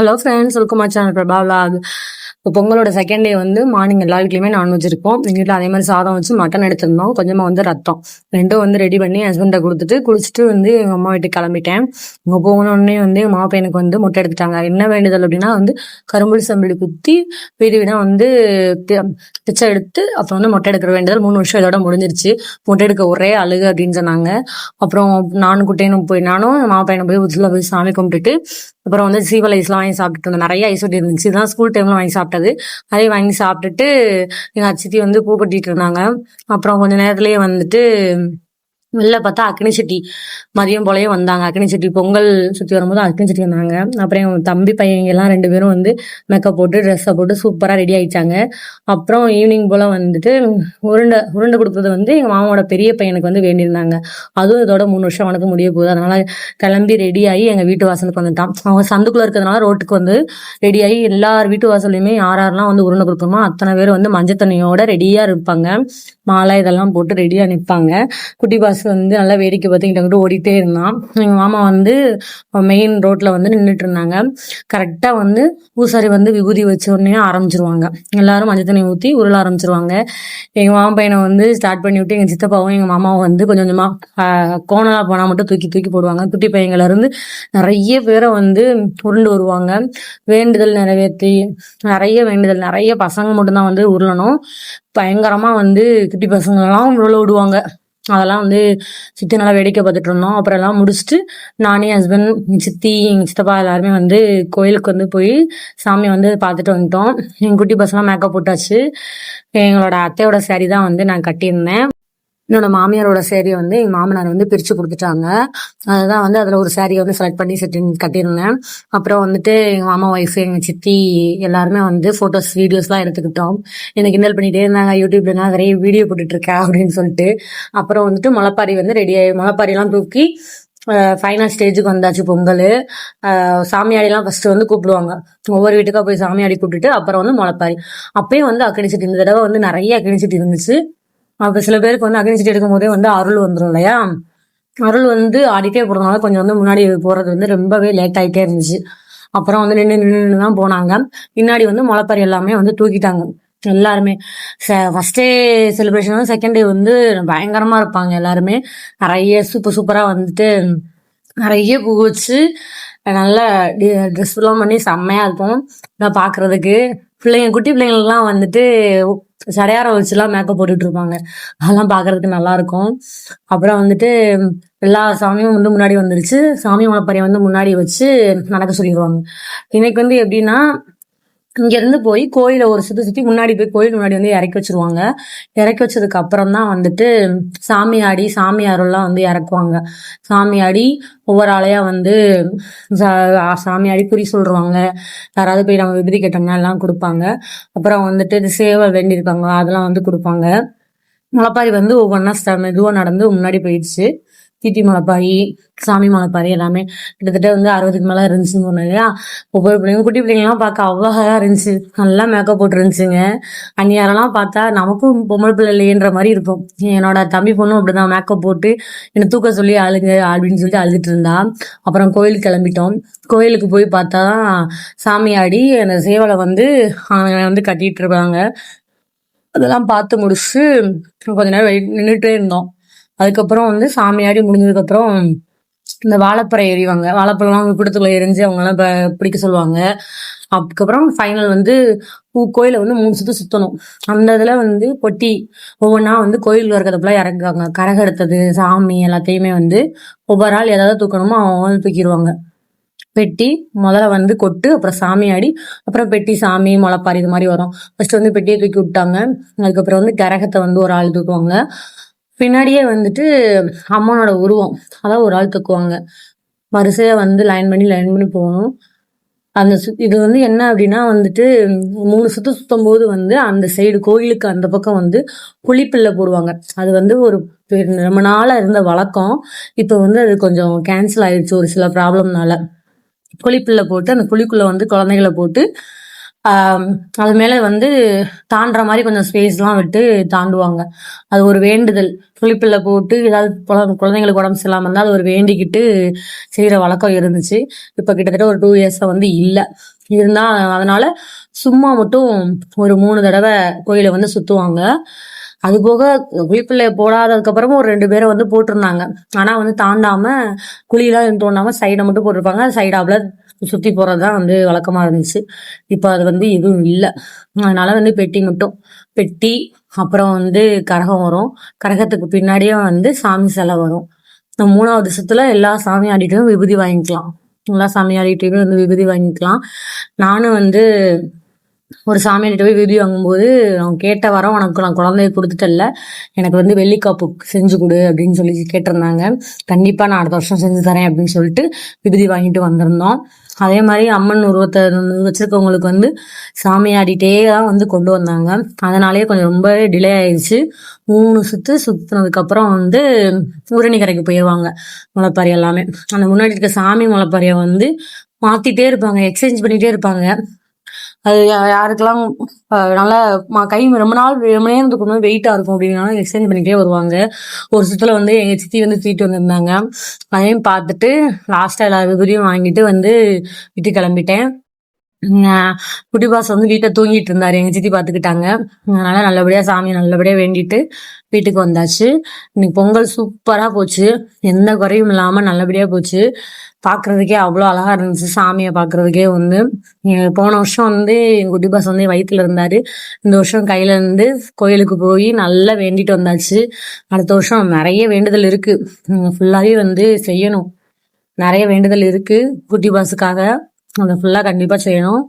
Hello friends welcome channel Prabha vlog இப்போ பொங்கலோட second day வந்து மார்னிங் எல்லா வீட்லையுமே நான்வெஜ் இருக்கும். எங்கள் வீட்டில் அதே மாதிரி சாதம் வச்சு மட்டன் எடுத்திருந்தோம். கொஞ்சமாக வந்து ரத்தம். ரெண்டும் வந்து ரெடி பண்ணி ஹஸ்பண்டை கொடுத்துட்டு குளிச்சுட்டு வந்து எங்கள் அம்மா வீட்டுக்கு கிளம்பிட்டேன். இங்கே போனோடனே வந்து எங்கள் மாப்பையனுக்கு வந்து முட்டை எடுத்துட்டாங்க. என்ன வேண்டுதல் அப்படின்னா வந்து கரும்புளி சம்பளி குத்தி வீடு வீடாக வந்து பிச்சை எடுத்து அப்புறம் வந்து மொட்டை எடுக்கிற வேண்டுதல் மூணு வருஷம் இதோட முடிஞ்சிருச்சு. மொட்டை எடுக்க ஒரே அழுகு அப்படின்னு சொன்னாங்க. அப்புறம் நானும் குட்டையனும் போய் நானும் மாமா போய் உச்சில் போய் சாமி கும்பிட்டுட்டு அப்புறம் வந்து சீவல் ஐஸ்லாம் வாங்கி சாப்பிட்டுட்டு இருந்தோம் நிறைய ஐஸ் ஒட்டி இருந்துச்சு. இதுதான் ஸ்கூல் டைம்ல வாங்கி சாப்பிட்டது. அதே வாங்கி சாப்பிட்டுட்டு எங்க அச்சித்தி வந்து பூ கட்டிட்டு இருந்தாங்க. அப்புறம் கொஞ்ச நேரத்திலேயே வந்துட்டு வெளில பார்த்தா அக்னி சட்டி மதியம் போலயே வந்தாங்க. அக்னி சட்டி பொங்கல் சுற்றி வரும்போது அக்னி சட்டி வந்தாங்க. அப்புறம் என் தம்பி பையங்க எல்லாம் ரெண்டு பேரும் வந்து மேக்கப் போட்டு ட்ரெஸ்ஸை போட்டு சூப்பராக ரெடி ஆயிட்டாங்க. அப்புறம் ஈவினிங் போல் வந்துட்டு உருண்டை உருண்டை கொடுக்குறது வந்து எங்கள் மாமாவோட பெரிய பையனுக்கு வந்து வேண்டியிருந்தாங்க. அதுவும் இதோட மூணு வருஷம் அவனுக்கு முடிய போகுது. அதனால் கிளம்பி ரெடி ஆகி எங்கள் வீட்டு வாசலுக்கு வந்துட்டான். அவன் சந்துக்குள்ளே இருக்கிறதுனால ரோட்டுக்கு வந்து ரெடி ஆகி எல்லார் வீட்டு வாசல்லையுமே யார் யாரெல்லாம் வந்து உருண்டை கொடுக்கணுமோ அத்தனை பேர் வந்து மஞ்சள் தண்ணியோட ரெடியாக இருப்பாங்க. மாலை இதெல்லாம் போட்டு ரெடியாக நிற்பாங்க குட்டி பாஸ் வந்து நல்லா வேடிக்கை பார்த்து ஓடிட்டே இருந்தான். எங்கள் மாமா வந்து மெயின் ரோட்டில் வந்து நின்றுட்டு இருந்தாங்க. கரெக்டாக வந்து பூசாரி வந்து விபூதி வச்ச உடனே ஆரம்பிச்சிருவாங்க. எல்லாரும் மஞ்சள் தண்ணி ஊற்றி உருள ஆரம்பிச்சிருவாங்க. எங்கள் மாமா பையனை வந்து ஸ்டார்ட் பண்ணி விட்டு எங்கள் சித்தப்பாவும் எங்கள் மாமாவும் வந்து கொஞ்சம் கொஞ்சமாக கோணலாக போனால் மட்டும் தூக்கி தூக்கி போடுவாங்க. குட்டி பையங்கள்லேருந்து நிறைய பேரை வந்து உருண்டு வருவாங்க. வேண்டுதல் நிறைவேற்றி நிறைய வேண்டுதல் நிறைய பசங்க மட்டும்தான் வந்து உருளணும். பயங்கரமாக வந்து குட்டி பசங்களெல்லாம் உருள விடுவாங்க. அதெல்லாம் வந்து சித்தி நல்லா வேடிக்கை பார்த்துட்டு இருந்தோம். அப்புறம் எல்லாம் முடிச்சுட்டு நானே ஹஸ்பண்ட் எங்கள் சித்தி எங்கள் சித்தப்பா எல்லாருமே வந்து கோயிலுக்கு வந்து போய் சாமியை வந்து பார்த்துட்டு வந்துட்டோம். எங்கள் குட்டி பசங்களாம் மேக்கப் போட்டாச்சு. எங்களோட அத்தையோட saree தான் வந்து நான் கட்டியிருந்தேன். என்னோட மாமியாரோட சேரீ வந்து எங்கள் மாமனார் வந்து பிரித்து கொடுத்துட்டாங்க. அதுதான் வந்து அதில் ஒரு சேரீயை வந்து செலக்ட் பண்ணி செட்டு கட்டியிருந்தேன். அப்புறம் வந்துட்டு எங்கள் மாமா ஒய்ஃப் எங்கள் சித்தி எல்லாருமே வந்து ஃபோட்டோஸ் வீடியோஸ்லாம் எடுத்துக்கிட்டோம். எனக்கு கிண்டல் பண்ணிகிட்டே இருந்தாங்க யூடியூப்ல நான் நிறைய வீடியோ போட்டுட்ருக்கேன் அப்படின்னு சொல்லிட்டு. அப்புறம் வந்துட்டு முளப்பாரி வந்து ரெடி ஆகி முளைப்பாரிலாம் தூக்கி ஃபைனல் ஸ்டேஜுக்கு வந்தாச்சு பொங்கல். சாமியாடிலாம் ஃபர்ஸ்ட் வந்து கூப்பிடுவாங்க. ஒவ்வொரு வீட்டுக்கா போய் சாமியாடி கூப்பிட்டுட்டு அப்புறம் வந்து முளைப்பாரி அப்பயும் வந்து அக்கணிச்சிட்டு சட்டி இந்த தடவை வந்து நிறைய அக்கணிச்சிட்டு இருந்துச்சு. அப்போ சில பேருக்கு வந்து அக்னி சட்டி எடுக்கும் போதே வந்து அருள் வந்துடும் இல்லையா? அருள் வந்து ஆடிட்டே போகிறதுனால கொஞ்சம் வந்து முன்னாடி போகிறது வந்து ரொம்பவே லேட் ஆகிட்டே இருந்துச்சு. அப்புறம் வந்து நின்று நின்று தான் போனாங்க. பின்னாடி வந்து முளைப்பாரி எல்லாமே வந்து தூக்கிட்டாங்க. எல்லாருமே. ஃபர்ஸ்ட் டே செலிப்ரேஷன் வந்து செகண்ட் டே வந்து பயங்கரமாக இருப்பாங்க எல்லாருமே. நிறைய சூப்பர் சூப்பராக வந்துட்டு நிறைய பூ வச்சு நல்லா ட்ரெஸ் எல்லாம் பண்ணி செம்மையாக இருக்கும். நான் பார்க்குறதுக்கு பிள்ளைங்க குட்டி பிள்ளைங்களுக்குலாம் வந்துட்டு சடையாரம் வச்சுலாம் மேக்கப் போட்டுட்டு இருப்பாங்க. அதெல்லாம் பார்க்கறதுக்கு நல்லா இருக்கும். அப்புறம் வந்துட்டு எல்லா சாமியும் வந்து முன்னாடி வந்துருச்சு. சாமி மலைப்பறையை வந்து முன்னாடி வச்சு நடக்க சொல்லிடுவாங்க இன்னைக்கு வந்து எப்படின்னா இங்கேருந்து போய் கோயிலை ஒரு சுற்றி சுற்றி முன்னாடி போய் கோயில் முன்னாடி வந்து இறக்கி வச்சிருவாங்க. இறக்கி வச்சதுக்கு அப்புறம் தான் வந்துட்டு சாமி ஆடி வந்து இறக்குவாங்க. சாமி ஆடி ஒவ்வொரு ஆளையாக வந்து சா- சாமி ஆடி குறி சொல்லுவாங்க. யாராவது போய் நம்ம விபதி கேட்டோம்னா எல்லாம் கொடுப்பாங்க. அப்புறம் வந்துட்டு இது சேவை வேண்டியிருக்காங்க அதெல்லாம் வந்து கொடுப்பாங்க. முளப்பாரி வந்து ஒவ்வொன்றா மெதுவாக நடந்து முன்னாடி போயிடுச்சு. தீட்டி முளைப்பாரி சாமி முளைப்பாரி எல்லாமே கிட்டத்தட்ட வந்து அறுபதுக்கு மேலே இருந்துச்சுன்னு சொன்னேன் இல்லையா? ஒவ்வொரு பிள்ளைங்க குட்டி பிள்ளைங்கலாம் பார்க்க அவ்வளோ அழகாக இருந்துச்சு. நல்லா மேக்கப் போட்டு இருந்துச்சுங்க. அந்நியாரெல்லாம் பார்த்தா நமக்கும் பொம்பளை பிள்ளை இல்லையன்ற மாதிரி இருக்கும். என்னோட தம்பி பொண்ணும் அப்படிதான் மேக்கப் போட்டு என்னை தூக்க சொல்லி அழுங்க அப்படின்னு சொல்லிட்டு அழுதுட்டு இருந்தா. அப்புறம் கோயிலுக்கு கிளம்பிட்டோம். கோயிலுக்கு போய் பார்த்தா தான் சாமியாடி அந்த சேவலை வந்து வந்து கட்டிட்டு இருப்பாங்க அதெல்லாம் பார்த்து முடிச்சு கொஞ்ச நேரம் நின்றுட்டே இருந்தோம். அதுக்கப்புறம் வந்து சாமியாடி முடிஞ்சதுக்கப்புறம் இந்த வாழைப்பறை எறிவாங்க. வாழைப்பழம்லாம் கூட்டத்துக்குள்ள எரிஞ்சு அவங்கெல்லாம் இப்போ பிடிக்க சொல்லுவாங்க. அதுக்கப்புறம் ஃபைனல் வந்து பூ கோயிலை வந்து மூணு சுற்று சுற்றணும் அந்த இதில் வந்து பொட்டி ஒவ்வொன்றா வந்து கோயில் இருக்கிறதப்பெல்லாம் இறங்குவாங்க. கரகம் எடுத்தது சாமி எல்லாத்தையுமே வந்து ஒவ்வொரு ஆள் ஏதாவது தூக்கணுமோ அவங்க வந்து தூக்கிடுவாங்க. பெட்டி முதல்ல வந்து கொட்டு அப்புறம் சாமி ஆடி அப்புறம் பெட்டி சாமி முளைப்பாரி இது மாதிரி வரும். ஃபர்ஸ்ட் வந்து பெட்டியை தூக்கி விட்டாங்க. அதுக்கப்புறம் வந்து கரகத்தை வந்து ஒரு ஆள் தூக்குவாங்க. பின்னாடியே வந்துட்டு அம்மனோட உருவம். அதான் ஒரு ஆள் தூக்குவாங்க. வரிசையா வந்து லைன் பண்ணி லைன் பண்ணி போகணும். அந்த சு இது வந்து என்ன அப்படின்னா வந்துட்டு மூணு சுத்து சுத்தும் போது வந்து அந்த சைடு கோயிலுக்கு அந்த பக்கம் வந்து குழிப்பில்லை போடுவாங்க. அது வந்து ஒரு ரொம்ப நாளா இருந்த வழக்கம். இப்போ வந்து அது கொஞ்சம் கேன்சல் ஆயிடுச்சு ஒரு சில ப்ராப்ளம்னால குழிப்பில்லை போட்டு அந்த குழிக்குள்ள வந்து குழந்தைகளை போட்டு அது மேலே வந்து தாண்டுற மாதிரி கொஞ்சம் ஸ்பேஸ்லாம் விட்டு தாண்டுவாங்க. அது ஒரு வேண்டுதல். புளிப்பில் போட்டு ஏதாவது குழந்தைங்களுக்கு உடம்பு சரியில்லாம இருந்தால் அது ஒரு வேண்டிக்கிட்டு செய்கிற வழக்கம் இருந்துச்சு. இப்போ கிட்டத்தட்ட ஒரு டூ இயர்ஸாக வந்து இல்லை. இருந்தால் அதனால சும்மா மட்டும் ஒரு மூணு தடவை கோயிலை வந்து சுற்றுவாங்க அது போக போடாததுக்கப்புறமும் ஒரு ரெண்டு பேரை வந்து போட்டிருந்தாங்க. ஆனால் வந்து தாண்டாமல் குழியெலாம் எதுவும் சைடை மட்டும் போட்டிருப்பாங்க. சைடாப்ல சுற்றி போகிறது தான் வந்து வழக்கமாக இருந்துச்சு. இப்போ அது வந்து எதுவும் இல்லை. அதனால் வந்து பெட்டி மட்டும். பெட்டி அப்புறம் வந்து கரகம் வரும். கரகத்துக்கு பின்னாடியே வந்து சாமி சிலை வரும். இந்த மூணாவது சுற்றுல எல்லா சாமி ஆடிட்டும் விபூதி வாங்கிக்கலாம். எல்லா சாமி ஆடிட்டையுமே வந்து விபூதி வாங்கிக்கலாம். நானும் வந்து ஒரு சாமியிட்ட போய் விதி வாங்கும்போது அவன் கேட்ட வரம் உனக்கு நான் குழந்தைய கொடுத்துட்டல எனக்கு வந்து வெள்ளிக்காப்பு செஞ்சு கொடு அப்படின்னு சொல்லி கேட்டிருந்தாங்க. கண்டிப்பாக நான் அடுத்த வருஷம் செஞ்சு தரேன் அப்படின்னு சொல்லிட்டு விபூதி வாங்கிட்டு வந்திருந்தோம். அதே மாதிரி அம்மன் உருவத்தை வச்சிருக்கவங்களுக்கு வந்து சாமியாடிட்டே தான் வந்து கொண்டு வந்தாங்க. அதனாலேயே கொஞ்சம் ரொம்ப டிலே ஆயிடுச்சு மூணு சுற்று சுற்றினதுக்கப்புறம் வந்து ஊரணி கரைக்கு போயிடுவாங்க முளைப்பாரி எல்லாமே. அந்த முன்னாடி இருக்க சாமி முளைப்பாரியை வந்து மாற்றிட்டே இருப்பாங்க எக்ஸ்சேஞ்ச் பண்ணிகிட்டே இருப்பாங்க. அது யா- யாருக்கெல்லாம் நல்லா கை ரொம்ப நாள் ரொம்ப நேரம் இருக்கணும் வெயிட்டாக இருக்கும் அப்படின்னாலும் எக்ஸ்சேஞ்ச் பண்ணிக்கிட்டே வருவாங்க. ஒரு சுத்துல வந்து எங்கள் சித்தி வந்து தூக்கிட்டு வந்திருந்தாங்க. அதையும் பார்த்துட்டு லாஸ்ட்டாக எல்லா விபூதியும் வாங்கிட்டு வந்து விட்டு கிளம்பிட்டேன். குட்டிபாஸ் குட்டி பாஸ் வந்து வீட்டை தூங்கிட்டு இருந்தாரு. எங்க சித்தி பாத்துக்கிட்டாங்க. அதனால நல்லபடியா சாமி நல்லபடியா வேண்டிட்டு வீட்டுக்கு வந்தாச்சு. இன்னைக்கு பொங்கல் சூப்பரா போச்சு. எந்த குறையும் இல்லாம நல்லபடியா போச்சு. பாக்குறதுக்கே அவ்வளோ அழகா இருந்துச்சு சாமியை பாக்குறதுக்கே வந்து. போன வருஷம் வந்து எங்க குட்டி பாஸ் வந்து வயித்துல இருந்தாரு. இந்த வருஷம் கையில இருந்து கோயிலுக்கு போய் நல்லா வேண்டிட்டு வந்தாச்சு. அடுத்த வருஷம் நிறைய வேண்டுதல் இருக்கு. ஃபுல்லாவே வந்து செய்யணும். நிறைய வேண்டுதல் இருக்கு குட்டி பாஸுக்காக அதை ஃபுல்லாக கண்டிப்பாக செய்யணும்.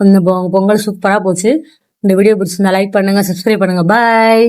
இந்த பொங்கல் சூப்பராக போச்சு. இந்த வீடியோ பிடிச்சிருந்தா லைக் பண்ணுங்க சப்ஸ்கிரைப் பண்ணுங்க. பாய்